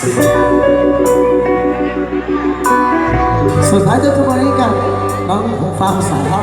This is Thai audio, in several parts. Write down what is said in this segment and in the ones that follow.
สุดท้ายจะทุกวันนี้กันน้องฟ้าภาษาครับ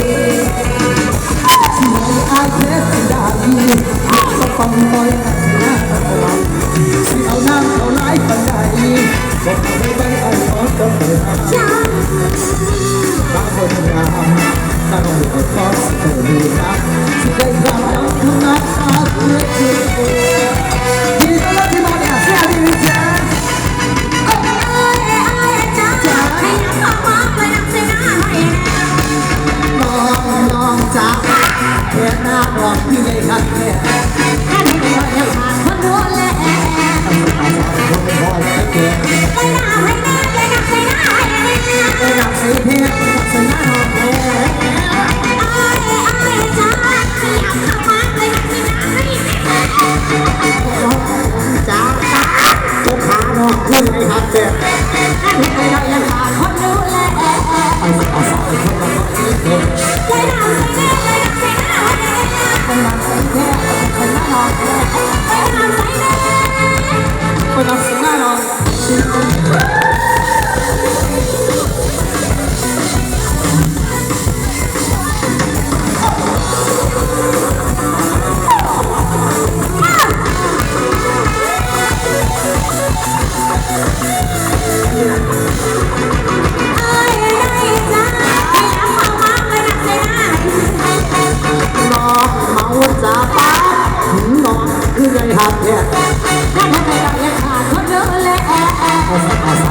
Tomorrow I'll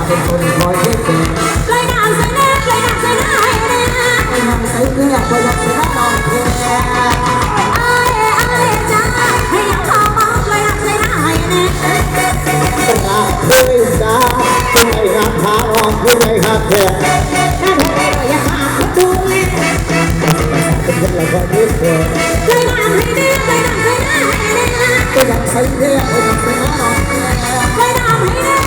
เป็นคนคอยเช็คเตืลยหนาวใส่แน่ลหนาวใส่หน้าให้ไอ้หนาวใส่เกลือคอยากใส่หน้าน้องเกลือไอ้ไอ้จให้อยากขอมอลยหนาวใส่หน้าให้แน่เป็นลาเคยจ้าคุณไอ้หักขาออกคุณไอ้หักแขนนั่นหละก็อย่าหาดูแเป็ยไงก็ยิ้มเนาวให้แน่ลอยหนาวใส่หน้านี่ก็อยากใส่เกลือคอยากใส่หน้าน้องเกลือลอยนาว